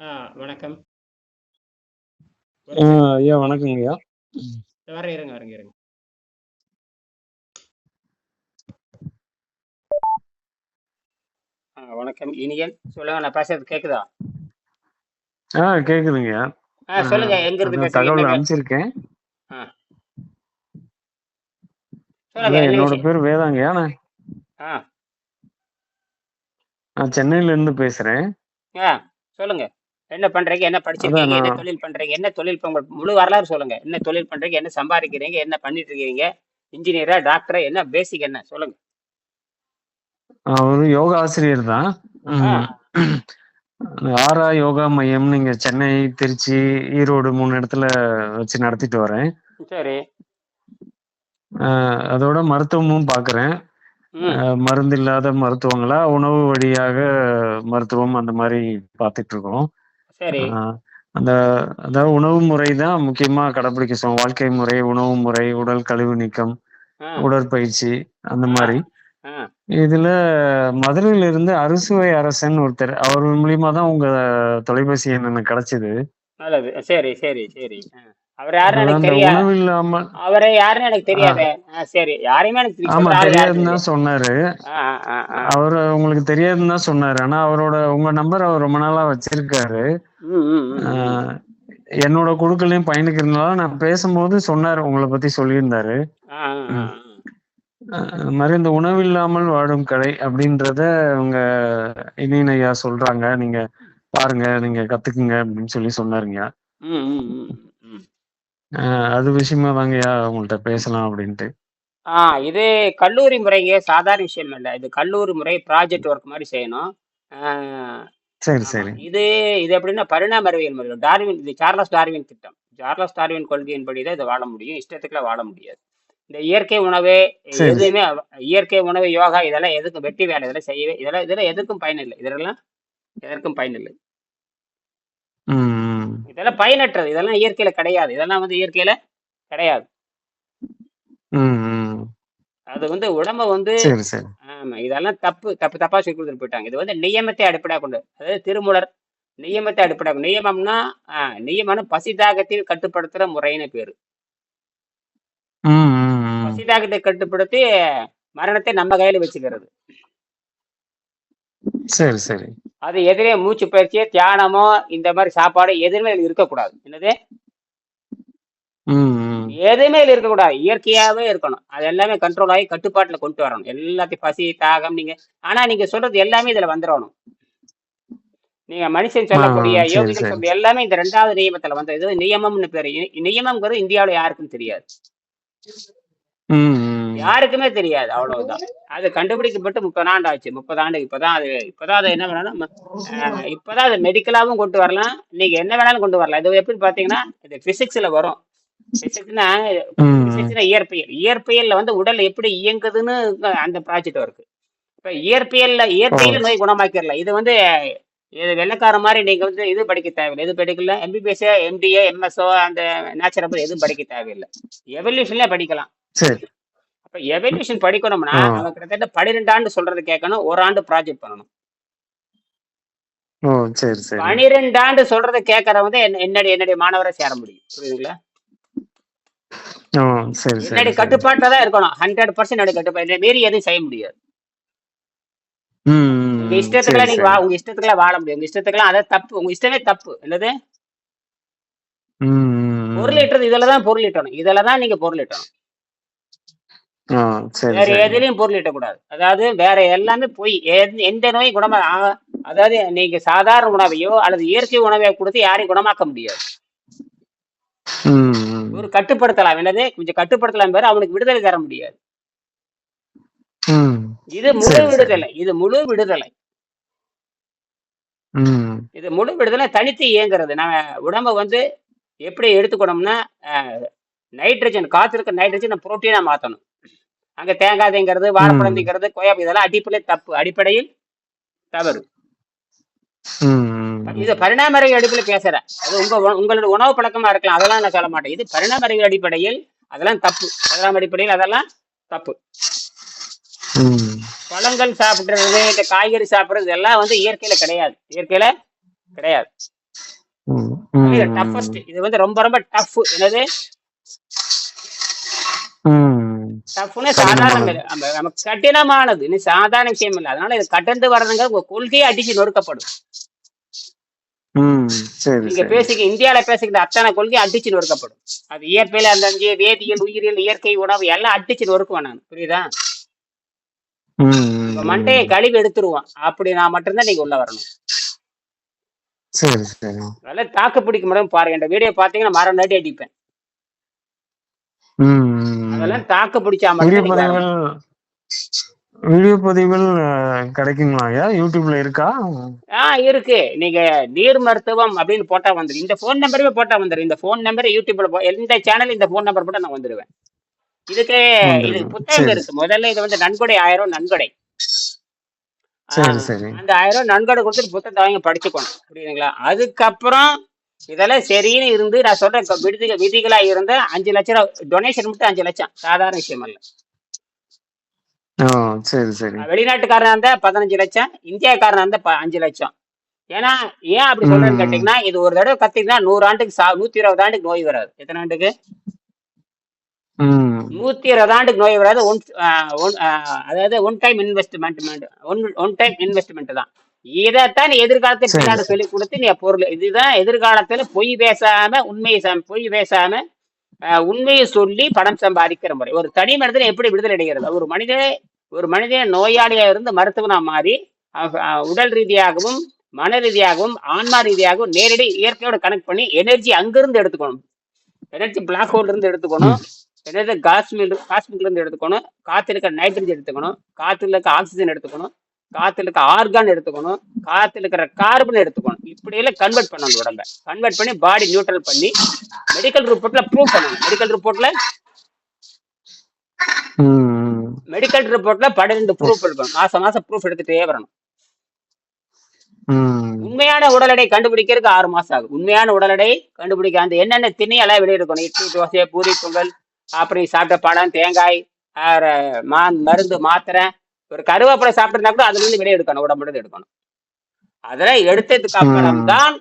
ஆ வணக்கம். ஆ ஒரு நிமிஷம். ஐயா வணக்கங்கய்யா. வரேன் இருங்க, இருங்க, இருங்க. ஆ வணக்கம் இனியன். சொல்லுங்க நான் பேசுறது கேக்குதா? ஆ ஆ சொல்லுங்க. அதான் பேசுறீங்க? தகவல் அனுப்பிச்சிருக்கேன். என்னோட? பேர் வேதாங்கய்யா. நான் ஆ. நான் சென்னையில இருந்து பேசுறேன். ஆ சொல்லுங்க. என்ன பண்றீங்க? என்ன படிச்சிருக்கீங்க? என்ன தொழில் பண்றீங்க? என்ன தொழில் உங்க முழு வரலாறு சொல்லுங்க. என்ன தொழில் பண்றீங்க? என்ன சம்பாதிக்கிறீங்க? என்ன பண்ணிட்டு இருக்கீங்க? இன்ஜினியரா? டாக்டரா? என்ன பேசிக் என்ன? சொல்லுங்க. ஒரு யோகா ஆசிரியர் தான். ஆரா யோகா மையம்னு இங்க சென்னை, திருச்சி, ஈரோடு 3 இடத்துல வச்சு நடத்திட்டு வரேன். சரி. அதோட மருத்துவமும் ம். மருந்து இல்லாத மருத்துவங்களா, உணவு வழியாக மருத்துவம் அந்த மாரி பார்த்துட்டுருக்கோம். சரி. அந்த அதாவது உணவு முறை தான் முக்கியமா கடைப்பிடிக்க சொ வாழ்க்கை முறை, உணவு முறை, உடல் கழிவு நீக்கம். உடற்பயிற்சி அந்த. ஆ. இதுல மதுரையில இருந்து அறுசுவை அரசன் ஒருத்தர். அவர் மூலியமா தான் உங்க தொலைபேசி எனக்கு கிடைச்சது. நல்லது. சரி, சரி, சரி. அவர் யாருன்னு எனக்கு இந்த தெரியா உணவு இல்லாம அவரு யாருன்னு எனக்கு. தெரியாதே! சரி. யாரையுமே எனக்கு ஆமா தெரியாதுன்னு தான் தெரியாது. சொன்னாரு. அவரு உங்களுக்கு தெரியாதுன்னு தான் சொன்னாரு. ஆனா அவரோட உங்க நம்பர் அவர் ரொம்ப நாளா வச்சிருக்காரு. என்னோட குழுக்கள்லயும் பயணிக்கிறதுனால நான் பேசும்போது சொன்னாரு. உங்கள பத்தி சொல்லியிருந்தாரு. அது மாரி இந்த உணவில்லாமல் வாழும் கலை அப்படின்றத உங்க இனியன் ஐயா சொல்றாங்க. நீங்க பாருங்க, நீங்க கத்துக்குங்க அப்படின்னு சொல்லி சொன்னாருங்கய்யா. ஆ அது விஷயமா தாங்கய்யா உங்கள்ட்ட பேசலாம் அப்படின்ட்டு. ஆ இது கல்லூரி முறைங்க. சாதாரண விஷயம் இல்ல. இது கல்லூரி முறை ப்ராஜெக்ட் ஒர்க் மாரி செய்யணும். ஆ சரி, ஆமா. சரி. இது இது எப்படின்னா பரிணாம அறிவியல் முறை. டார்வின் இது சார்லஸ் டார்வின் திட்டம். சார்லஸ் டார்வின் கொள்கையின்படி தான் இத வாழ முடியும். இஷ்டத்துக்குலாம் வாழ முடியாது. இந்த இயற்கை உணவு சரி. எதுவுமே அவ இயற்கை உணவு, யோகா இதெல்லாம் எதுக்கும் வெட்டி வேலை இதெல்லாம் செய்யவே இதெல்லாம் இதெல்லாம் எதுக்கும் பயனில்லை. இதெல்லாம் எதற்கும் பயனில்லை. ம், ம். இதெல்லாம் பயனற்றது. இதெல்லாம் இயற்கையில கிடையாது. இதெல்லாம் வந்து இயற்கையில கிடையாது. அது வந்து உடம்ப வந்து. ஆமா. இதெல்லாம் தப்பு தப்பு தப்பா சொல்லிக் குடுத்துட்டு போயிட்டாங்க. இது வந்து நியமத்தை அடிப்படையாகக் கொண்டது. அதாவது திருமூலர் நியமத்தை அடிப்படையாக நியமம்னா நியமம்னா பசி தாகத்தில் கட்டுப்படுத்துற முறைன்னு பேரு. ம், ம், ம். பசி தாகத்தை கட்டுப்படுத்தி மரணத்தை நம்ம கையில வச்சுக்கிறது. சரி, சரி. அது எதிலே மூச்சு பயிற்சியோ, தியானமோ இந்த மாரி சாப்பாடு எதுவுமே இருக்கக்கூடாது. என்னது? எதுவுமே இருக்கக்கூடாது. இயற்கையாவே இருக்கணும். அது எல்லாமே கண்ட்ரோல் ஆகி கட்டுப்பாட்டுல கொண்டு வரணும். எல்லாத்தையும் பசி, தாகம் நீங்க ஆனா நீங்க சொல்றது எல்லாமே இதுல வந்துரணும். நீங்க மனுஷன் சொல்லக்கூடிய யோகிகள் எல்லாமே இந்த 2வது நியமத்துல வந்தது. நியமம்னு பேரு. நியமம்ங்கிறது இந்தியாவுல யாருக்கும் தெரியாது. யாருக்குமே தெரியாது. அவ்வளவுதான். அது கண்டுபிடிக்கப்பட்டு 30 ஆண்டு ஆச்சு. 30 ஆண்டு இப்பதான் அது இப்பதான் அது என்ன அ இப்பதான் அது மெடிக்கலாவும் கொண்டு வரலாம். நீங்க என்ன வேணாலும் கொண்டு வரலாம். இது எப்படி பார்த்தீங்கன்னா, இது பிசிக்ஸ்ல வரும். பிசிக்ஸ்னா. பிசிக்ஸ்னா இயற்பியல். இயற்பியல்ல வந்து உடல் எப்படி இயங்குதுன்னு அந்த ப்ராஜெக்ட் ஒர்க். இப்ப இயற்பியல்ல ஓ! இயற்கையில நோய் குணமாக்கிரலாம். இது வந்து இது வெள்ளைக்காரன் மாரி நீங்க வந்து இது படிக்க தேவையில்ல. எது படிக்கல எம்பிபிஎஸ், எம்டிஏ, எம்எஸ்ஓ அந்த நேச்சுரல் எதுவும் படிக்க தேவையில்ல. எவல்யூஷன்ல படிக்கலாம். சரி. அப்ப எவல்யூஷன் படிக்கணும்னா. நம்ம கிட்டத்தட்ட 12 ஆண்டு சொல்றத கேட்கணும். 1 ஆண்டு ப்ராஜெக்ட் பண்ணணும். ஓ! சரி, சரி. 12 ஆண்டு சொல்றத கேட்கறவங்க தான் என்ன என்னுடைய என்னுடைய மாணவரா சேர முடியும். புரியுதுங்களா? என்னுடைய. கட்டுப்பாட்டுல தான் இருக்கணும். 100% என்னுடைய கட்டுப்பாடு. மீறி எதுவும் செய்ய முடியாது. உங்க சரி, நீங்க வா. உங்க இஷ்டத்துக்குலாம் வாழ முடியும். உங்க இஷ்டத்துக்குலாம் அது தப்பு. உங்க இஷ்டமே தப்பு. என்னது? பொருள் ம். ஈட்டுறது இதுல தான் பொருள் ஈட்டணும். இதுல தான் நீங்க பொருள் ஈட்டணும். வேற. எதுலயும் பொருள் ஈட்டக்கூடாது. அதாவது வேற எல்லாமே பொய். எந் எந்த நோயும் குணமா அதாவது நீங்க சாதாரண உணவையோ அல்லது இயற்கை உணவையோ குடுத்து யாரையும் குணமாக்க முடியாது. ஒரு கட்டுப்படுத்தலாம். என்னது? கொஞ்சம் கட்டுப்படுத்தலாம் பேரு அவனுக்கு விடுதலை தர முடியாது. இது முழு. விடுதலை. இது முழு விடுதலை. இது முழு விடுதலை தனித்து இயங்குறது. நம்ம உடம்ப வந்து எப்படி எடுத்துக்கணும்னா, நைட்ரஜன் காத்துல இருக்க நைட்ரஜன புரோட்டீனா மாத்தணும். அங்க தேங்காய் திங்கிறது, வாழைப்பழம். திங்கிறது, கொய்யா இதெல்லாம் அடிப்படையில் தப்பு. அடிப்படையில் தவறு. இது ம். பரிணாம அறிவியல் அடிப்படையில பேசுறேன். அது உங்க உங்களோட உணவு பழக்கமா இருக்கலாம். அதெல்லாம் நான் சொல்ல மாட்டேன். இது பரிணாம அறிவியல் அடிப்படையில் அதெல்லாம் தப்பு. பரிணாம அடிப்படையில் அதெல்லாம் தப்பு. பழங்கள் சாப்பிடுறது, இந்த காய்கறி சாப்பிடுறது இதெல்லாம் வந்து இயற்கையில கிடையாது. இயற்கையில கிடையாது. டஃபஸ்ட் இது வந்து ரொம்ப ரொம்ப டஃப் என்னது நமக்கு கடினமானது. இது சாதாரண விஷயம் இல்லை. அதனால இது கடந்து வர்றதுங்க உங்க கொள்கையை அடிச்சு நொறுக்கப்படும். நீங்க பேசிக்க இந்தியால பேசிக்கிற அத்தனை கொள்கை அடிச்சு நொறுக்கப்படும். அது இயற்கையில அந்த வேதியியல் உயிரியல் இயற்கை உணவு எல்லாம் அடிச்சு நொறுக்குவேன் நான். புரியுதா? மண்டையை. கழிவு எடுத்துருவான். அப்படி நான் மட்டும்தான் நீங்க உள்ள வரணும். சரி சரி. தாக்கு பிடிக்க முடியும் பாருங்க. இந்த வீடியோ பாத்தீங்கன்னா மரம் நடி அடிப்பேன். அதெல்லாம் தாக்கு பிடிச்சா வீடியோ பதிவுகள் கிடைக்குங்களா ஐயா? யூடியூப்ல இருக்கா? ஆ இருக்கு. நீங்க நீர் மருத்துவம் அப்படின்னு போட்டா வந்துடும் இந்த ஃபோன் நம்பருமே போட்டா வந்துடும் இந்த ஃபோன் நம்பர் யூடியூப்ல போ- எந்த சேனல் இந்த ஃபோன் நம்பர் போட்டா நான் வந்துடுவேன் இதுக்கு இது புத்தகம் இருக்கு. முதல்ல இது வந்து நன்கொடை ஆயிரம் நன்கொடை. ஆ, சரி சரி. அந்த ஆயிரம் நன்கொடை கொடுத்துட்டு புத்தகத்தை வாங்கி படிச்சுக்கணும். புரியுதுங்களா? அதுக்கப்புறம் இதெல்லாம் சரின்னு இருந்து நான் சொல்ற க- விடுதி விதிகளா இருந்த அஞ்சு லட்சம் டொனேஷன் மட்டும் அஞ்சு லட்சம். சாதாரண விஷயம் அல்ல. சரி சரி. வெளிநாட்டுக்காரனா இருந்தா பதினஞ்சு லட்சம் இந்தியாக்காரனா இருந்தா அஞ்சு லட்சம். ஏன்னா ஏன் அப்படி சொல்றேன்னு கேட்டீங்கன்னா இது ஒரு தடவை கத்திங்கன்னா நூறு ஆண்டுக்கு சா நூத்தி இருபது ஆண்டுக்கு நோய் வராது. எத்தனை ஆண்டுக்கு? நூத்தி இருபது ஆண்டுக்கு நோய் வராது. ஒன் அதாவது one time investment one one time investment தான். இதைத்தான் சரி சொல்லி கொடுத்து நீ பொருள். இதுதான் எதிர்காலத்துல பொய் பேசாம உண்மையை பொய் பேசாம உண்மையை சொல்லி பணம் சம்பாதிக்கிற முறை. ஒரு தனி மனிதனை எப்படி விடுதலை அடைகிறது? ஒரு மனிதனை ஒரு மனிதன் நோயாளியா இருந்து மருத்துவனா மாறி உடல் ரீதியாகவும் மன ரீதியாகவும் ஆன்மா ரீதியாகவும் நேரடி இயற்கையோட கனெக்ட் பண்ணி எனர்ஜி அங்கிருந்து எடுத்துக்கணும். எனர்ஜி பிளாக் ஹோல்ல இருந்து எடுத்துக்கணும். ம். என்னது காஸ்மில் காஸ்மிக்ல இருந்து எடுத்துக்கணும். காத்துல இருக்க நைட்ரஜன் எடுத்துக்கணும். காத்துல இருக்க ஆக்சிஜன் எடுத்துக்கணும். காத்துல இருக்க ஆர்கான் எடுத்துக்கணும் காத்துல இருக்கிற கார்பன் எடுத்துக்கணும். இப்படி எல்லாம் கன்வெர்ட் பண்ணணும் உடம்ப. கன்வெர்ட் பண்ணி பாடி நியூட்ரல் பண்ணி மெடிக்கல் ரிப்போர்ட்ல ப்ரூவ் பண்ணணும். மெடிக்கல் ரிப்போர்ட்ல மெடிக்கல் ரிப்போர்ட்ல பன்னிரெண்டு ப்ரூஃப் எடுக்கணும் மாசம் மாசம் ப்ரூஃப் எடுத்துட்டே வரணும். உண்மையான உடல் எடை கண்டுபிடிக்கிறதுக்கு ஆறு மாசம் ஆகும் உண்மையான உடல் எடை கண்டுபிடிக்க அந்த என்னென்ன திணையெல்லாம் வெளியே இருக்கணும்? இட்லி தோசை பூரி பொங்கல் அப்படி சாப்பிட்ட பழம் தேங்காய் ஆற, மா மருந்து மாத்திரை ஒரு கருவேப்பிலை சாப்பிட்டிருந்தா கூட அதுல இருந்து வெளியே எடுக்கணும் உடம்புல இருந்து எடுக்கணும். அதெல்லாம் எடுத்ததுக்கு அப்புறம் தான்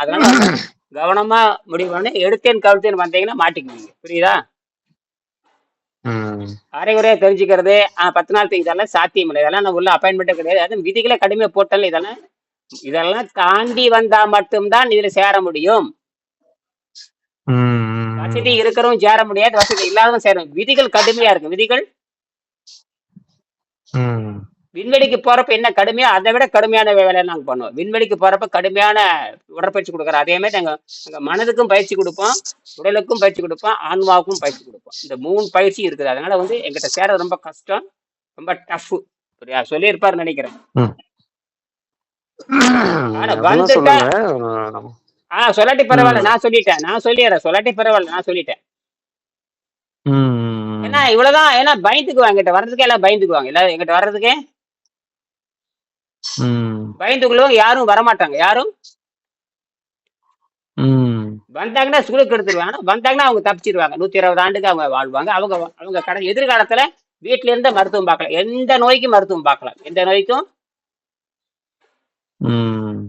அதனால கவனமா முடிவு பண்ணி எடுத்தேன் கழுத்தேன்னு வந்தீங்கன்னா மாட்டிக்குவீங்க. புரியுதா? அரைகுறையா தெரிஞ்சுக்கிறது பத்து நாள் இதெல்லாம் சாத்தியம் இல்லை. இதெல்லாம் நான் உள்ள அப்பாயின்மெண்ட்டே கிடையாது. அதுவும் விதிகளை கடுமையா போட்டல இதெல்லாம் இதெல்லாம் தாண்டி வந்தா மட்டும்தான் இதுல சேர முடியும். வசதி இருக்கிறவங்க சேர முடியாது வசதி இல்லாதவங்க சேர விதிகள் கடுமையா இருக்கு. விதிகள் விண்வெளிக்கு போறப்ப என்ன கடுமையோ அதை விட கடுமையான வேலையை நாங்க பண்ணுவோம். விண்வெளிக்கு போறப்ப கடுமையான உடற்பயிற்சி கொடுக்குறோம். அதே மாதிரி நாங்க நாங்க மனதுக்கும் பயிற்சி கொடுப்போம் உடலுக்கும் பயிற்சி கொடுப்போம் ஆன்மாவுக்கும் பயிற்சி கொடுப்போம். இந்த மூணு பயிற்சி இருக்குது. அதனால வந்து எங்கிட்ட சேர ரொம்ப கஷ்டம் ரொம்ப டஃப் புரியா சொல்லியிருப்பாருன்னு நினைக்கிறேன். ஆனா வந்துட்டா சொல்லல. ஆ சொல்லாட்டி பரவாயில்ல நான் சொல்லிட்டேன். நான் சொல்லிடுறேன். சொல்லாட்டி பரவாயில்ல நான் சொல்லிட்டேன். ஏன்னா இவ்வளவுதான். ஏன்னா பயந்துக்குவாங்க எங்கிட்ட வர்றதுக்கே எல்லாம் பயந்துக்குவாங்க. எல்லாரும் எங்கிட்ட வர்றதுக்கே பயந்துக்குள்ளவங்க யாரும் வரமாட்டாங்க. யாரும்? வந்தாங்கன்னா சுழுக்கு எடுத்துருவாங்க ஆனா வந்தாங்கன்னா அவங்க தப்பிச்சிருவாங்க. நூத்தி இருபது ஆண்டுக்கு அவங்க வாழ்வாங்க. அவங்க அவங்க கட எதிர்காலத்துல வீட்ல இருந்தே மருத்துவம் பார்க்கலாம் எந்த நோய்க்கும் மருத்துவம் பார்க்கலாம் எந்த நோய்க்கும்?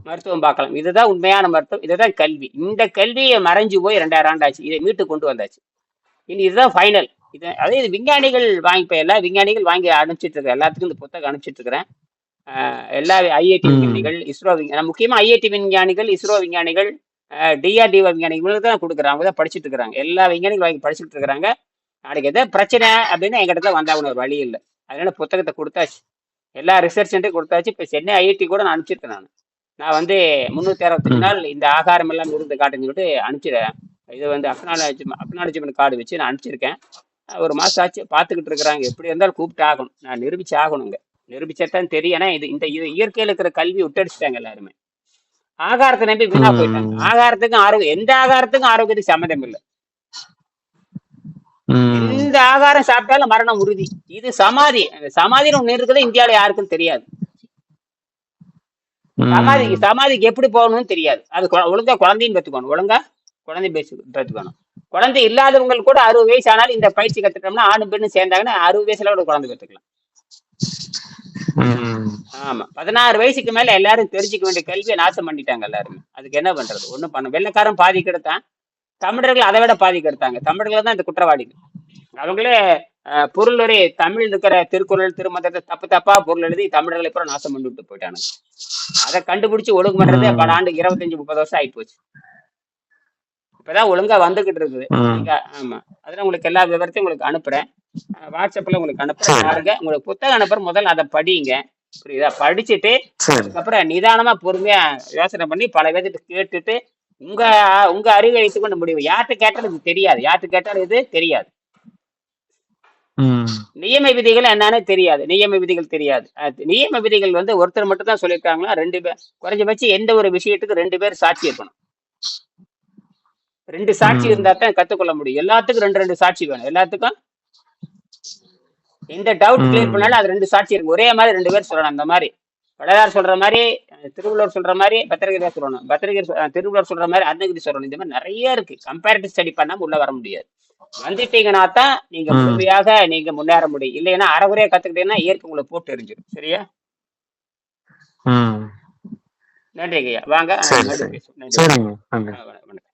மருத்துவம் பார்க்கலாம் இதுதான் உண்மையான மருத்துவம். இதுதான் கல்வி. இந்த கல்வியை மறைஞ்சு போய் ரெண்டாயிரம் ஆண்டு ஆச்சு இதை மீட்டு கொண்டு வந்தாச்சு. இனி இதுதான் ஃபைனல் இது அதே இது விஞ்ஞானிகள் வாங்கி இப்போ எல்லா விஞ்ஞானிகள் வாங்கி அனுப்பிச்சிட்டு இருக்கேன் எல்லாத்துக்கும் இந்த புத்தகம் அனுப்பிச்சிட்டு இருக்கிறேன். எல்லா ஐஐடி விஞ்ஞானிகள் இஸ்ரோ விஞ்ஞானி முக்கியமா ஐஐடி விஞ்ஞானிகள் இஸ்ரோ விஞ்ஞானிகள் டிஆர்டிஓ விஞ்ஞானிகள் தான் கொடுக்குறாங்க அவங்க தான் படிச்சுட்டு இருக்கிறாங்க. எல்லா விஞ்ஞானிகள் வாங்கி படிச்சுட்டு இருக்கிறாங்க. நாளைக்கு எதாவது பிரச்சனை அப்படின்னு எங்கிட்ட தான் வந்தாகணும் ஒரு வழி இல்லை. அதனால புத்தகத்தை கொடுத்தாச்சு. எல்லா ரிசர்ச் கொடுத்தாச்சு. இப்போ சென்னை ஐஐடி கூட நான் அனுப்பிச்சிருக்கேன் நான். நான் வந்து முந்நூற்றி அறுபத்தஞ்சு ம். நாள் இந்த ஆகாரம் எல்லாம் இருந்து காட்டுன்னு சொல்லிட்டு அனுப்பிச்சிடுறேன் இது வந்து அக்னாலஜி அக்னாலஜிமெண்ட் கார்டு வச்சு நான் அனுப்பிச்சிருக்கேன். ஒரு மாசம் ஆச்சு பார்த்துக்கிட்டு இருக்கிறாங்க. எப்படி இருந்தாலும் கூப்பிட்டு ஆகணும். நான் நிரூபிச்சு ஆகணுங்க. நிரூபிச்சதான் தெரியும். ஏன்னா இது இந்த இது இயற்கையில் இருக்கிற கல்வி விட்டடிச்சிட்டாங்க எல்லாருமே. ஆகாரத்தை நம்பி வீணா போயிட்டாங்க. ஆகாரத்துக்கும் ஆரோக்கியம் எந்த ஆகாரத்துக்கும் ஆரோக்கியத்துக்கு சம்மந்தம் இல்லை. ம். எந்த ஆகாரம் சாப்பிட்டாலும் மரணம் உறுதி. இது சமாதி. அந்த சமாதின்னு ஒண்ணு இருக்குது இந்தியாவில யாருக்கும் தெரியாது. சமாதிக்கு சமாதிக்கு எப்படி போகணும்னு தெரியாது. அது ஒழுங்கா குழந்தையும் பெற்றுக்கணும். ஒழுங்கா குழந்தையும் பேசு பெற்றுக்கணும். குழந்தை இல்லாதவங்க கூட அறுபது வயசு ஆனாலும் இந்த பயிற்சி கத்துட்டோம்னா ஆணும் பெண்ணும் சேர்ந்தாங்கன்னா அறுபது வயசுல கூட குழந்தை பெற்றுக்கலாம். ம். ஆமா. பதினாறு வயசுக்கு மேல எல்லாரும் தெரிஞ்சுக்க வேண்டிய கல்வியை நாசம் பண்ணிட்டாங்க எல்லாருமே. அதுக்கு என்ன பண்றது? ஒண்ணும் பண்ண வெள்ளக்காரன் பாதி கெடுத்தான். தமிழர்கள் அதை விட பாதி கெடுத்தாங்க. தமிழர்கள் தான் இந்த குற்றவாளிகள். அவங்களே பொருளுரை தமிழ் இருக்கிற திருக்குறள் திருமந்தத்தை தப்பு தப்பா பொருள் எழுதி தமிழர்களை பூரா நாசம் பண்ணி விட்டு போயிட்டானுங்க. அதை கண்டுபிடிச்சு ஒழுங்கு பண்றதே. பல ஆண்டு இருபத்தஞ்சு முப்பது வருஷம் ஆகி போச்சு இப்பதான் ஒழுங்கா வந்துகிட்டு இருக்குது. ஆமா. அதுல உங்களுக்கு எல்லா விவரத்தையும் உங்களுக்கு அனுப்புறேன். வாட்ஸ்அப்ல உங்களுக்கு அனுப்புறேன். பாருங்க உங்களுக்கு புத்தகம் அனுப்புறேன் முதல்ல அதை படிங்க. புரியுதா? படிச்சுட்டு அதுக்கப்புறம் நிதானமா பொறுமையா யோசனை பண்ணி பல பேர்கிட்ட கேட்டுட்டு உங்க உங்க அறிவை வைத்துக்கொண்டு முடிவு. யார்கிட்ட கேட்டாலும் இது தெரியாது. யார்கிட்ட கேட்டாலும் இது தெரியாது. நியம விதிகள் என்னன்னு தெரியாது. நியம விதிகள் தெரியாது. நியம விதிகள் வந்து ஒருத்தர் மட்டும் தான் சொல்லியிருக்காங்களா? ரெண்டு பேர் குறைஞ்சபட்சம் எந்த ஒரு விஷயத்துக்கு ரெண்டு பேர் சாட்சி இருக்கணும். ரெண்டு சாட்சி. இருந்தா தான் கத்துக்கொள்ள முடியும். எல்லாத்துக்கும் ரெண்டு ரெண்டு சாட்சி வேணும். எல்லாத்துக்கும் எந்த டவுட் கிளியர். பண்ணாலும் அது ரெண்டு சாட்சி இருக்கு. ஒரே மாதிரி ரெண்டு பேர் சொல்லணும் அந்த மாதிரி. வள்ளலார் சொல்ற மாதிரி திருவள்ளுவர் சொல்ற மாதிரி பத்திரிகை சொல்லணும். பத்திரிகை திருவள்ளுவர் சொல்ற மாதிரி அருணகிரி சொல்லணும். இந்த மாதிரி நிறைய இருக்கு. கம்பேரிட்டிவ் ஸ்டடி பண்ணாம உள்ள வர முடியாது. வந்துட்டீங்கன்னா தான் நீங்க. முழுமையாக நீங்க முன்னேற முடியும். இல்லைன்னா அறகுறையா கத்துக்கிட்டீங்கன்னா இயற்கை உங்களை போட்டு எரிஞ்சிடும். சரியா. நன்றி ஐயா வாங்க நன்றி. வணக்கம்.